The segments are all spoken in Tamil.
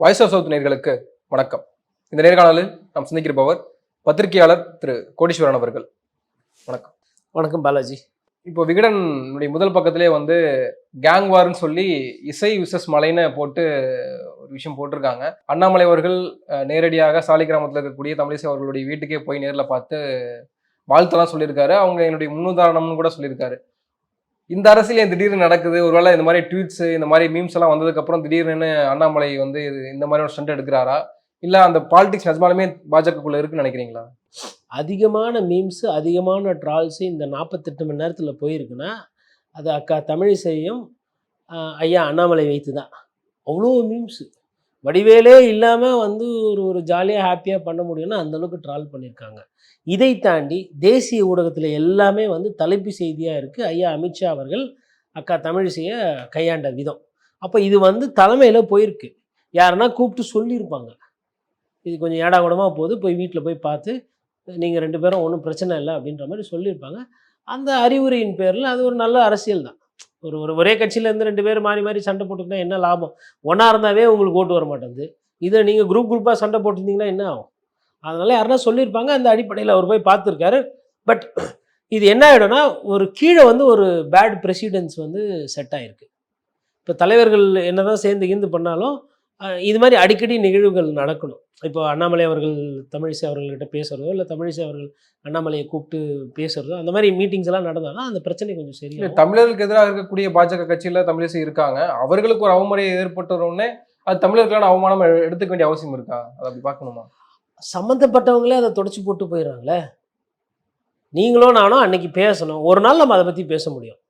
வாய்ஸ் ஆஃப் சவுத் நேர்களுக்கு வணக்கம். இந்த நேர்காணலில் நாம் சந்திக்கிறபவர் பத்திரிகையாளர் திரு கோடீஸ்வரன் அவர்கள். வணக்கம். வணக்கம் பாலாஜி. இப்போ விகடனுடைய முதல் பக்கத்திலே வந்து கேங் வார்னு சொல்லி இசை விசஸ் மலைன்னு போட்டு ஒரு விஷயம் போட்டிருக்காங்க. அண்ணாமலை அவர்கள் நேரடியாக சாலி கிராமத்தில் இருக்கக்கூடிய தமிழிசை அவர்களுடைய வீட்டுக்கே போய் நேரில் பார்த்து வாழ்த்தெல்லாம் சொல்லியிருக்காரு. அவங்க என்னுடைய முன்னுதாரணம்னு கூட சொல்லியிருக்காரு. இந்த அரசியல் ஏன் திடீர்னு நடக்குது? ஒருவேளை இந்த மாதிரி ட்வீட்ஸ் இந்த மாதிரி மீம்ஸ் எல்லாம் வந்ததுக்கப்புறம் திடீர்னு அண்ணாமலை வந்து இது- இந்த மாதிரி ஒரு ஸ்டண்ட் எடுக்கிறாரா? இல்லை அந்த பாலிடிக்ஸ் நிஜமாலுமே பாஜகக்குள்ள இருக்குன்னு நினைக்கிறீங்களா? அதிகமான மீம்ஸு அதிகமான ட்ரால்ஸு இந்த நாற்பத்தெட்டு மணி நேரத்தில் போயிருக்குன்னா அது அக்கா தமிழிசையும் ஐயா அண்ணாமலை வைத்து தான். அவ்வளோ மீம்ஸு வடிவேலே இல்லாமல் வந்து ஒரு ஒரு ஜாலியாக ஹாப்பியாக பண்ண முடியும்னா அந்த அளவுக்கு ட்ரால் பண்ணியிருக்காங்க இதை தாண்டி தேசிய ஊடகத்தில் எல்லாமே வந்து தலைப்பு செய்தியாக இருக்குது ஐயா அமித்ஷா அவர்கள் அக்கா தமிழிசையை கையாண்ட விதம். அப்போ இது வந்து தலைமையில் போயிருக்கு. யாருன்னா கூப்பிட்டு சொல்லியிருப்பாங்க. இது கொஞ்சம் ஏடா கூடமாக போகுது போய் வீட்டில் போய் பார்த்து நீங்கள் ரெண்டு பேரும் ஒன்றும் பிரச்சனை இல்லை அப்படின்ற மாதிரி சொல்லியிருப்பாங்க. அந்த அறிவுரையின் பேரில் அது ஒரு நல்ல அரசியல் தான். ஒரு ஒரு ஒரே கட்சியிலேருந்து ரெண்டு பேர் மாறி மாறி சண்டை போட்டுக்கிட்டா என்ன லாபம்? ஒன்றா இருந்தாவே உங்களுக்கு ஓட்டு வர மாட்டேங்குது. இதை நீங்கள் குரூப் குரூப்பாக சண்டை போட்டிருந்தீங்கன்னா என்ன ஆகும்? அதனால் யாருன்னா சொல்லியிருப்பாங்க அந்த அடிப்படையில் அவர் போய் பார்த்துருக்காரு. பட் இது என்ன ஆகிடும்னா ஒரு கீழே வந்து ஒரு பேட் ப்ரெசிடென்ஸ் வந்து செட் ஆகிருக்கு இப்போ தலைவர்கள் என்னதான் சேர்ந்து கீந்து பண்ணாலும் இது மாதிரி அடிக்கடி நிகழ்வுகள் நடக்கணும். இப்போ அண்ணாமலை அவர்கள் தமிழிசை அவர்கள்கிட்ட பேசுகிறதோ இல்லை தமிழிசை அவர்கள் அண்ணாமலையை கூப்பிட்டு பேசுகிறதோ அந்த மாதிரி மீட்டிங்ஸ் எல்லாம் நடந்தாலும் அந்த பிரச்சனை கொஞ்சம் இல்ல சரியா தமிழர்களுக்கு எதிராக இருக்கக்கூடிய பாஜக கட்சியில தமிழிசை இருக்காங்க. அவர்களுக்கு ஒரு அவமறை ஏற்பட்ட உடனே அது தமிழர்களுக்கான அவமானம் எடுத்துக்க வேண்டிய அவசியம் இருக்கா? அதை அப்படி பார்க்கணுமா? சம்மந்தப்பட்டவங்களே அதை தொடச்சி போட்டு போயிடுறாங்களே. நீங்களும் நானும் அன்னைக்கு பேசணும். ஒரு நாள் நம்ம அதை பற்றி பேச முடியும்.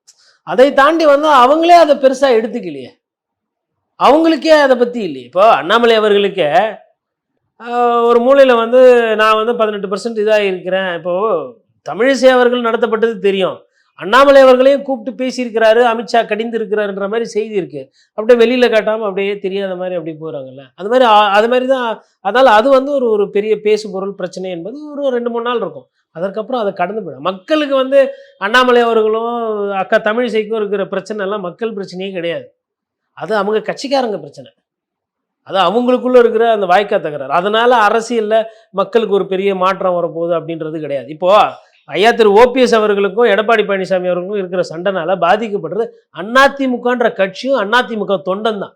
அதை தாண்டி வந்து அவங்களே அதை பெருசாக எடுத்துக்கலையே. அவங்களுக்கே அதை பற்றி இல்லையே. இப்போ அண்ணாமலை அவர்களுக்கே ஒரு மூலையில் வந்து நான் வந்து பதினெட்டு பர்சன்ட் இதாக இருக்கிறேன். இப்போது தமிழிசை அவர்கள் நடத்தப்பட்டது தெரியும். அண்ணாமலை அவர்களையும் கூப்பிட்டு பேசியிருக்கிறாரு அமித்ஷா கடிந்து இருக்கிறாருன்ற மாதிரி செய்தி இருக்கு. அப்படியே வெளியில் காட்டாமல் அப்படியே தெரியாத மாதிரி அப்படி போகிறாங்கல்ல அது மாதிரி அது மாதிரி தான் அதனால் அது வந்து ஒரு ஒரு பெரிய பேசு பொருள் பிரச்சனை என்பது ஒரு ரெண்டு மூணு நாள் இருக்கும். அதற்கப்புறம் அதை கடந்து போயிடும். மக்களுக்கு வந்து அண்ணாமலை அவர்களும் அக்கா தமிழிசைக்கும் இருக்கிற பிரச்சனை எல்லாம் மக்கள் பிரச்சனையே கிடையாது. அது அவங்க கட்சிக்காரங்க பிரச்சனை. அது அவங்களுக்குள்ளே இருக்கிற அந்த வாய்க்கா தகராறு. அதனால் அரசியலில் மக்களுக்கு ஒரு பெரிய மாற்றம் வரப்போகுது அப்படின்றது கிடையாது. இப்போது ஐயா திரு ஓபிஎஸ் அவர்களுக்கும் எடப்பாடி பழனிசாமி அவர்களுக்கும் இருக்கிற சண்டைனால பாதிக்கப்படுறது அதிமுகன்ற கட்சியும் அதிமுக தொண்டன் தான்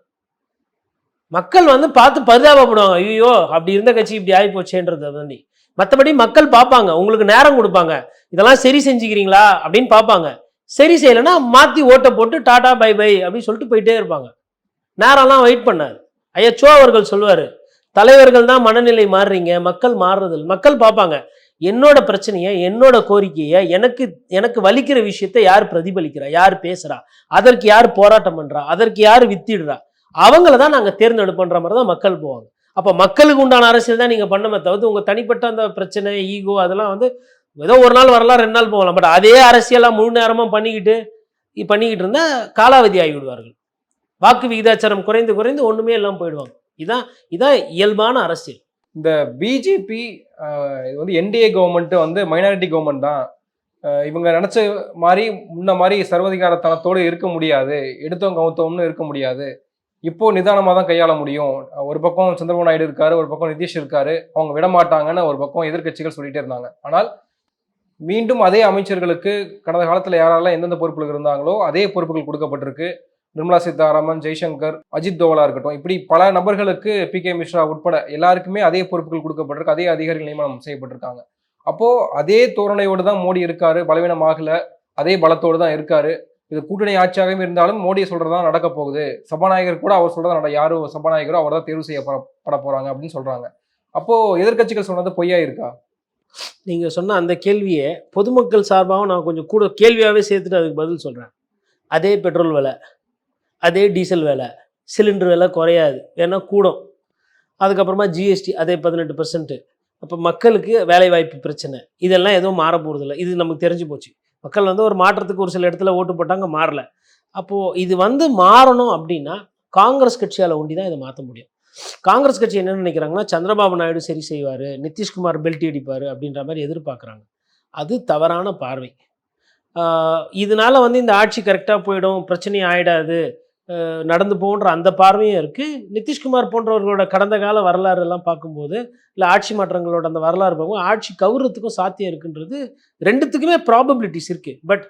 மக்கள் வந்து பார்த்து பரிதாபப்படுவாங்க. ஐயோ அப்படி இருந்த கட்சி இப்படி ஆகி போச்சேன்றது வந்து மற்றபடி மக்கள் பார்ப்பாங்க. உங்களுக்கு நேரம் கொடுப்பாங்க. இதெல்லாம் சரி செஞ்சுக்கிறீங்களா அப்படின்னு பார்ப்பாங்க. சரி செய்யலைன்னா மாற்றி ஓட்டை போட்டு டாடா பை பை அப்படின்னு சொல்லிட்டு போயிட்டே இருப்பாங்க. நேரம்லாம் வெயிட் பண்ணார். ஐயா சோ அவர்கள் சொல்லுவார் தலைவர்கள் தான் மனநிலை மாறுறீங்க மக்கள் மாறுறது மக்கள் பார்ப்பாங்க என்னோட பிரச்சனையை என்னோட கோரிக்கையை எனக்கு எனக்கு வலிக்கிற விஷயத்தை யார் பிரதிபலிக்கிறா யார் பேசுறா அதற்கு யார் போராட்டம் பண்றா அதற்கு யார் வித்திடுறா? அவங்கள தான் நாங்கள் தேர்ந்தெடுப்போன்ற மாதிரி தான் மக்கள் போவாங்க. அப்போ மக்களுக்கு உண்டான அரசியல் தான் நீங்கள் பண்ணமே தவிர்த்து உங்கள் தனிப்பட்ட அந்த பிரச்சனை ஈகோ அதெல்லாம் வந்து ஏதோ ஒரு நாள் வரலாம் ரெண்டு நாள் போகலாம். பட் அதே அரசியலாக முழு நேரமாக பண்ணிக்கிட்டு பண்ணிக்கிட்டு இருந்தால் காலாவதி ஆகிவிடுவார்கள். வாக்கு விகிதாச்சாரம் குறைந்து குறைந்து ஒன்றுமே இல்லாமல் போயிடுவாங்க. இதான் இதான் இயல்பான அரசியல். இந்த பிஜேபி இது வந்து என்டிஏ கவர்மெண்ட்டு வந்து மைனாரிட்டி கவர்மெண்ட் தான். இவங்க நினச்ச மாதிரி முன்ன மாதிரி சர்வதிகாரத்தனத்தோடு இருக்க முடியாது. எடுத்தோம் கவுத்தோம்னு இருக்க முடியாது. இப்போ நிதானமாக தான் கையாள முடியும். ஒரு பக்கம் சந்திரபாபு நாயுடு இருக்காரு ஒரு பக்கம் நிதிஷ் இருக்காரு. அவங்க விட மாட்டாங்கன்னு ஒரு பக்கம் எதிர்க்கட்சிகள் சொல்லிட்டே இருந்தாங்க. ஆனால் மீண்டும் அதே அமைச்சர்களுக்கு கடந்த காலத்தில் யாரெல்லாம் எந்தெந்த பொறுப்புகள் இருந்தாங்களோ அதே பொறுப்புகள் கொடுக்கப்பட்டிருக்கு. நிர்மலா சீதாராமன் ஜெய்சங்கர் அஜித் தோவலா இருக்கட்டும். இப்படி பல நபர்களுக்கு பி. கே. மிஸ்ரா உட்பட எல்லாருக்குமே அதே பொறுப்புகள் கொடுக்கப்பட்டிருக்கு. அதே அதிகாரிகள் நியமனம் செய்யப்பட்டிருக்காங்க. அப்போ அதே தோரணையோடு தான் மோடி இருக்காரு. பலவீனமாகல. அதே பலத்தோடு தான் இருக்காரு. இது கூட்டணி ஆட்சியாகவும் இருந்தாலும் மோடி சொல்றதுதான் நடக்க போகுது. சபாநாயகர் கூட அவர் சொல்றதா நட யாரோ சபாநாயகரோ அவர் தான் தேர்வு செய்யப்பட போறாங்க அப்படின்னு சொல்றாங்க. அப்போ எதிர்க்கட்சிகள் சொன்னது பொய்யா இருக்கா நீங்கள் சொன்ன அந்த கேள்வியை பொதுமக்கள் சார்பாகவும் நான் கொஞ்சம் கூட கேள்வியாகவே சேர்த்துட்டு அதுக்கு பதில் சொல்கிறேன் அதே பெட்ரோல் விலை அதே டீசல் விலை சிலிண்டர் விலை குறையாது. ஏன்னா கூடும். அதுக்கப்புறமா ஜிஎஸ்டி அதே பதினெட்டு பர்சன்ட்டு அப்போ மக்களுக்கு வேலைவாய்ப்பு பிரச்சனை. இதெல்லாம் எதுவும் மாற போகிறதில்ல இது நமக்கு தெரிஞ்சு போச்சு. மக்கள் வந்து ஒரு மாற்றத்துக்கு ஒரு சில இடத்துல ஓட்டு போட்டாங்க மாறல. அப்போது இது வந்து மாறணும் அப்படின்னா காங்கிரஸ் கட்சியால் ஒண்டி தான் இதை மாற்ற முடியும். காங்கிரஸ் கட்சி என்ன நினைக்கிறாங்கன்னா சந்திரபாபு நாயுடு சரி செய்வார் நிதிஷ்குமார் பெல்ட் அடிப்பார் அப்படின்ற மாதிரி எதிர்பார்க்குறாங்க. அது தவறான பார்வை. இதனால் வந்து இந்த ஆட்சி கரெக்டாக போயிடும் பிரச்சனை ஆகிடாது நடந்து போன்ற அந்த பார்வையும் இருக்குது நிதிஷ்குமார் போன்றவர்களோட கடந்த கால வரலாறு எல்லாம் பார்க்கும்போது இல்லை ஆட்சி மாற்றங்களோட அந்த வரலாறு பார்க்கும் ஆட்சி கவுரத்துக்கும் சாத்தியம் இருக்குன்றது ரெண்டுத்துக்குமே ப்ராபபிலிட்டிஸ் இருக்குது பட்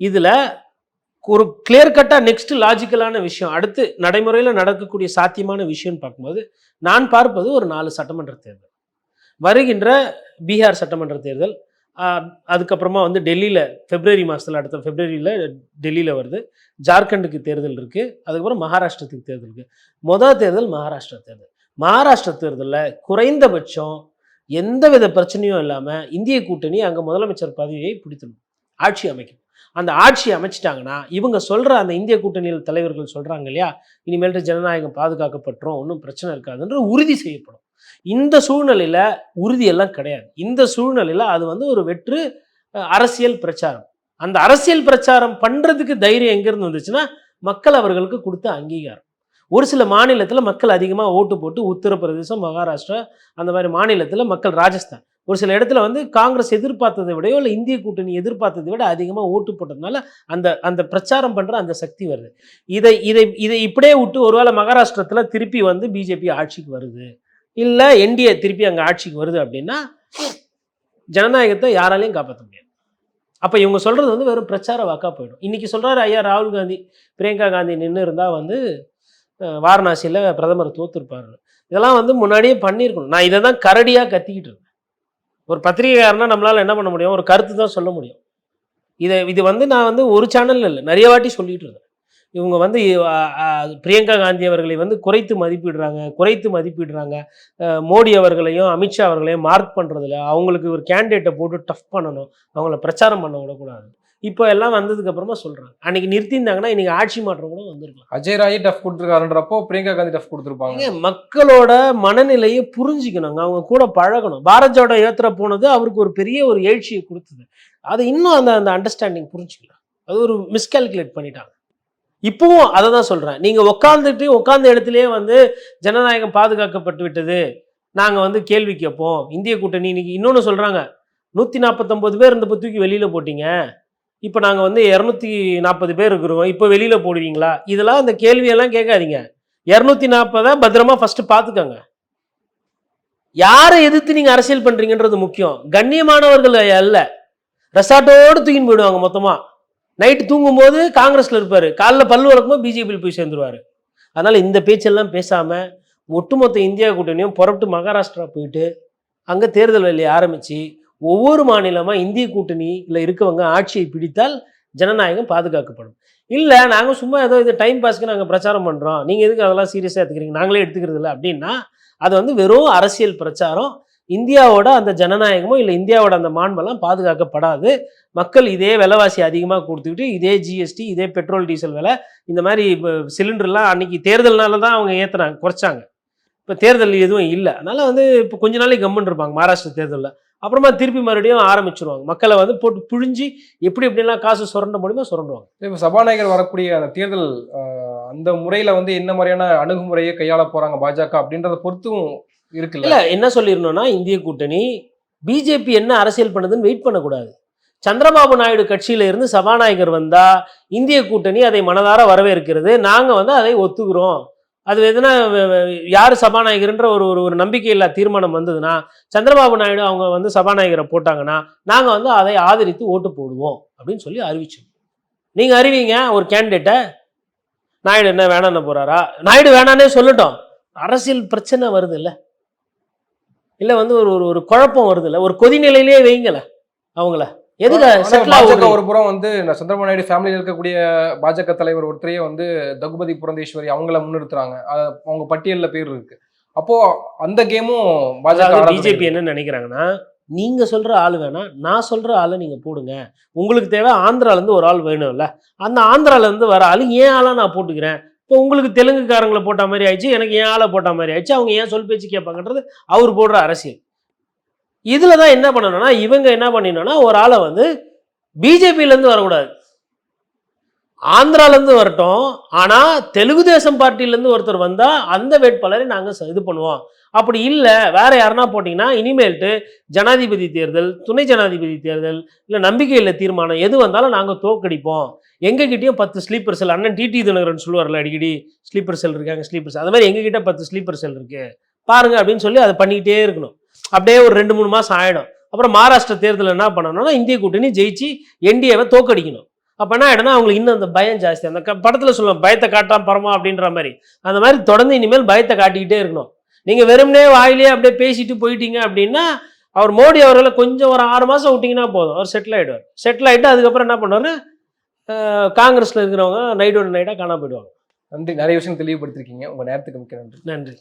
இதில் ஒரு கிளியர் கட்டாக நெக்ஸ்ட் லாஜிக்கலான விஷயம். அடுத்து நடைமுறையில் நடக்கக்கூடிய சாத்தியமான விஷயம்னு பார்க்கும்போது நான் பார்ப்பது ஒரு நாலு சட்டமன்ற தேர்தல். வருகின்ற பீகார் சட்டமன்ற தேர்தல் அதுக்கப்புறமா வந்து டெல்லியில் பிப்ரவரி மாதத்தில் அடுத்த பிப்ரவரியில் டெல்லியில் வருது. ஜார்க்கண்டுக்கு தேர்தல் இருக்குது அதுக்கப்புறம் மகாராஷ்டிரத்துக்கு தேர்தல் இருக்குது மொதல் தேர்தல் மகாராஷ்டிரா தேர்தல். மகாராஷ்டிரா தேர்தலில் குறைந்தபட்சம் எந்தவித பிரச்சனையும் இல்லாமல் இந்திய கூட்டணி அங்கே முதலமைச்சர் பதவியை பிடித்தணும் ஆட்சி அமைக்கணும் அந்த ஆட்சி அமைச்சிட்டாங்கன்னா இவங்க சொல்கிற அந்த இந்திய கூட்டணியில் தலைவர்கள் சொல்கிறாங்க இல்லையா? இனிமேல்ட்டு ஜனநாயகம் பாதுகாக்கப்பட்டுரும் ஒன்றும் பிரச்சனை இருக்காதுன்ற உறுதி செய்யப்படும். இந்த சூழ்நிலையில் உறுதியெல்லாம் கிடையாது. இந்த சூழ்நிலையில் அது வந்து ஒரு வெற்று அரசியல் பிரச்சாரம். அந்த அரசியல் பிரச்சாரம் பண்ணுறதுக்கு தைரியம் எங்கேருந்து வந்துச்சுன்னா மக்கள் அவர்களுக்கு கொடுத்த அங்கீகாரம். ஒரு சில மாநிலத்தில் மக்கள் அதிகமாக ஓட்டு போட்டு உத்தரப்பிரதேசம் மகாராஷ்டிரா அந்த மாதிரி மாநிலத்தில் மக்கள் ராஜஸ்தான். ஒரு சில இடத்துல வந்து காங்கிரஸ் எதிர்பார்த்ததை விடையோ இல்லை இந்திய கூட்டணி எதிர்பார்த்ததை விட அதிகமாக ஓட்டு போட்டதுனால அந்த அந்த பிரச்சாரம் பண்ணுற அந்த சக்தி வருது. இதை இதை இதை இப்படியே விட்டு ஒருவேளை மகாராஷ்டிரத்தில் திருப்பி வந்து பிஜேபி ஆட்சிக்கு வருது. இல்லை என்டிஏ திருப்பி அங்கே ஆட்சிக்கு வருது அப்படின்னா ஜனநாயகத்தை யாராலையும் காப்பாற்ற முடியாது. அப்போ இவங்க சொல்கிறது வந்து வெறும் பிரச்சார வாக்கா போயிடும். இன்றைக்கி சொல்கிறாரு ஐயா ராகுல் காந்தி பிரியங்கா காந்தி நின்று இருந்தால் வந்து வாரணாசியில் பிரதமர் தோத்துருப்பார். இதெல்லாம் வந்து முன்னாடியே பண்ணியிருக்கணும். நான் இதை தான் கரடியாக கத்திக்கிட்டு இருக்கேன். ஒரு பத்திரிகையாருன்னா நம்மளால் என்ன பண்ண முடியும்? ஒரு கருத்து தான் சொல்ல முடியும். இதை இது வந்து நான் வந்து ஒரு சேனல் இல்லை நிறைய வாட்டி சொல்லிட்டு இருந்தேன். இவங்க வந்து பிரியங்கா காந்தி அவர்களை வந்து குறைத்து மதிப்பிடுறாங்க குறைத்து மதிப்பிடுறாங்க. மோடி அவர்களையும் அமித்ஷா அவர்களையும் மார்க் பண்ணுறதில்ல அவங்களுக்கு ஒரு கேண்டிடேட்டை போட்டு டஃப் பண்ணணும். அவங்கள பிரச்சாரம் பண்ண விடக்கூடாது. இப்போ எல்லாம் வந்ததுக்கு அப்புறமா சொல்கிறாங்க அன்னைக்கு நிறுத்தியிருந்தாங்கன்னா இன்னைக்கு ஆட்சி மாற்றம் கூட வந்திருக்கலாம். அஜய் ராய் டஃப் கொடுத்துருக்காருன்றப்போ பிரியங்கா காந்தி டஃப் கொடுத்துருப்பாங்க. மக்களோட மனநிலையை புரிஞ்சுக்கணுங்க. அவங்க கூட பழகணும். பாரத் ஜோடோ ஏத்துற போனது அவருக்கு ஒரு பெரிய ஒரு எழுச்சியை கொடுத்தது. அது இன்னும் அந்த அந்த அண்டர்ஸ்டாண்டிங் புரிஞ்சுக்கல. அது ஒரு மிஸ்கால்குலேட் பண்ணிட்டாங்க. இப்பவும் அதை தான் சொல்றேன். நீங்க உட்காந்துட்டு உட்கார்ந்த இடத்துலயே வந்து ஜனநாயகம் பாதுகாக்கப்பட்டு விட்டது. நாங்க வந்து கேள்வி கேட்போம். இந்திய கூட்டணி இன்னைக்கு இன்னொன்னு சொல்றாங்க. நூத்தி நாற்பத்தொன்பது பேர் இருந்தப்போ தூக்கி வெளியில போட்டீங்க. இப்போ நாங்கள் வந்து இரநூத்தி நாற்பது பேர் இருக்கிறோம். இப்போ வெளியில் போடுவீங்களா? இதெல்லாம் அந்த கேள்வியெல்லாம் கேட்காதீங்க. இரநூத்தி நாற்பதை பத்திரமா ஃபஸ்ட்டு பார்த்துக்கோங்க யாரை எதிர்த்து நீங்கள் அரசியல் பண்ணுறீங்கன்றது முக்கியம். கண்ணியமானவர்கள் அல்ல. ரெசார்ட்டோடு தூக்கின்னு போயிடுவாங்க மொத்தமாக நைட்டு தூங்கும்போது காங்கிரஸில் இருப்பார். காலைல பல்லு வளர்க்கும்போது பிஜேபியில் போய் சேர்ந்துருவார். அதனால் இந்த பேச்செல்லாம் பேசாமல் ஒட்டுமொத்த இந்தியா கூட்டணியும் புறப்பட்டு மகாராஷ்டிரா போயிட்டு அங்கே தேர்தல் வேலையை ஆரம்பித்து ஒவ்வொரு மாநிலமாக இந்திய கூட்டணியில் இருக்கவங்க ஆட்சியை பிடித்தால் ஜனநாயகம் பாதுகாக்கப்படும். இல்லை நாங்கள் சும்மா ஏதோ இது டைம் பாஸ்க்கு நாங்கள் பிரச்சாரம் பண்ணுறோம் நீங்கள் எதுக்கு அதெல்லாம் சீரியஸாக எடுத்துக்கிறீங்க? நாங்களே எடுத்துக்கிறது இல்லை. அப்படின்னா அது வந்து வெறும் அரசியல் பிரச்சாரம். இந்தியாவோட அந்த ஜனநாயகமோ இல்லை இந்தியாவோட அந்த மாண்பெல்லாம் பாதுகாக்கப்படாது. மக்கள் இதே விலைவாசி அதிகமாக கொடுத்துக்கிட்டு இதே ஜிஎஸ்டி இதே பெட்ரோல் டீசல் விலை இந்த மாதிரி இப்போ சிலிண்டர்லாம் அன்னைக்கு தேர்தல்னால தான் அவங்க ஏற்றுனாங்க குறைச்சாங்க. இப்போ தேர்தல் எதுவும் இல்லை. அதனால் வந்து இப்போ கொஞ்ச நாளைக்கு கம்முன்னு இருப்பாங்க மகாராஷ்டிரா தேர்தலில். அப்புறமா திருப்பி மறுபடியும் ஆரம்பிச்சிருவாங்க. மக்களை வந்து போட்டு புழிஞ்சு எப்படி எப்படிலாம் காசு சுரண்ட முடியுமோ சுரண்டுவாங்க. இப்போ சபாநாயகர் வரக்கூடிய அந்த தேர்தல் அந்த முறையில வந்து என்ன மாதிரியான அணுகுமுறையை கையாள போறாங்க பாஜக அப்படின்றத பொறுத்தும் இருக்குல்ல? இல்ல என்ன சொல்லிடணும்னா இந்திய கூட்டணி பிஜேபி என்ன அரசியல் பண்ணுதுன்னு வெயிட் பண்ணக்கூடாது. சந்திரபாபு நாயுடு கட்சியில இருந்து சபாநாயகர் வந்தா இந்திய கூட்டணி அதை மனதார வரவேற்கிறது. நாங்க வந்து அதை ஒத்துக்கிறோம். அது எதுனா யார் சபாநாயகர்ன்ற ஒரு ஒரு ஒரு நம்பிக்கையில்லா தீர்மானம் வந்ததுன்னா சந்திரபாபு நாயுடு அவங்க வந்து சபாநாயகரை போட்டாங்கன்னா நாங்கள் வந்து அதை ஆதரித்து ஓட்டு போடுவோம் அப்படின்னு சொல்லி அறிவிச்சோம். நீங்கள் அறிவிங்க ஒரு கேண்டிடேட்டை நாயுடு என்ன வேணான்னு போகிறாரா நாயுடு வேணானே சொல்லட்டும். அரசியல் பிரச்சனை வருது இல்லை இல்லை வந்து ஒரு ஒரு ஒரு குழப்பம் வருது இல்லை ஒரு கொதிநிலையிலேயே வைங்கள அவங்கள. செட்டில் பாஜக ஒரு புறம் வந்து சந்திரபாபு நாயுடு ஃபேமிலியில் இருக்கக்கூடிய பாஜக தலைவர் ஒருத்தரையே வந்து தகுபதி புரந்தேஸ்வரி அவங்கள முன்னிறுத்துறாங்க. அவங்க பட்டியல்ல பேர் இருக்கு. அப்போ அந்த கேமும் பாஜக பிஜேபி என்ன நினைக்கிறாங்கன்னா நீங்க சொல்ற ஆள் வேணாம் நான் சொல்ற ஆளை நீங்க போடுங்க. உங்களுக்கு தேவை ஆந்திரால இருந்து ஒரு ஆள் வேணும்ல. அந்த ஆந்திரால இருந்து வர ஆளு ஏன் ஆளா நான் போட்டுக்கிறேன்? இப்போ உங்களுக்கு தெலுங்குக்காரங்களை போட்ட மாதிரி ஆயிடுச்சு எனக்கு ஏன் ஆளை போட்ட மாதிரி ஆயிடுச்சு அவங்க ஏன் சொல் பேச்சு கேட்பாங்கன்றது அவர் போடுற அரசியல். இதில் தான் என்ன பண்ணணும்னா இவங்க என்ன பண்ணிடணும்னா ஒரு ஆளை வந்து பிஜேபியிலேருந்து வரக்கூடாது. ஆந்திராலேருந்து வரட்டும் ஆனால் தெலுங்கு தேசம் பார்ட்டிலேருந்து ஒருத்தர் வந்தால் அந்த வேட்பாளரை நாங்கள் இது பண்ணுவோம். அப்படி இல்லை வேற யாருன்னா போட்டிங்கன்னா இனிமேல்ட்டு ஜனாதிபதி தேர்தல் துணை ஜனாதிபதி தேர்தல் இல்லை நம்பிக்கையில் தீர்மானம் எது வந்தாலும் நாங்கள் தோக்கடிப்போம் எங்ககிட்டயும் பத்து ஸ்லீப்பர் செல் அண்ணன் டிடி தினகரன் சொல்லுவார்ல அடிக்கடி ஸ்லீப்பர் செல் இருக்காங்க ஸ்லீப்பர் செல் அது மாதிரி எங்ககிட்ட பத்து ஸ்லீப்பர் செல் இருக்கு. பாருங்க அப்படின்னு சொல்லி அதை பண்ணிக்கிட்டே இருக்கணும். அப்படியே ஒரு ரெண்டு மூணு மாதம் ஆயிடும். அப்புறம் மகாராஷ்டிர தேர்தல் என்ன பண்ணணும்னா இந்திய கூட்டணி ஜெயிச்சு என்டிஏவை தோக்கடிக்கணும். அப்போ என்ன ஆகிடும்னா அவங்களுக்கு இன்னும் அந்த பயம் ஜாஸ்தி. அந்த க- படத்துல சொல்லுவோம் பயத்தை காட்டாம பரமா அப்படின்ற மாதிரி. அந்த மாதிரி தொடர்ந்து இனிமேல் பயத்தை காட்டிக்கிட்டே இருக்கணும். நீங்க வெறுமனே வாயிலே அப்படியே பேசிட்டு போயிட்டீங்க அப்படின்னா அவர் மோடி அவர்களை கொஞ்சம் ஒரு ஆறு மாசம் விட்டீங்கன்னா போதும். அவர் செட்டில் ஆயிடுவார். செட்டில் ஆயிட்டு அதுக்கப்புறம் என்ன பண்ணுவாரு? காங்கிரஸ்ல இருக்கிறவங்க நைட்டோட நைட்டா காணாம போயிடுவாங்க. நன்றி. நிறைய விஷயம் தெளிவுபடுத்திருக்கீங்க. உங்க நேரத்துக்கு மிக்க நன்றி. நன்றி.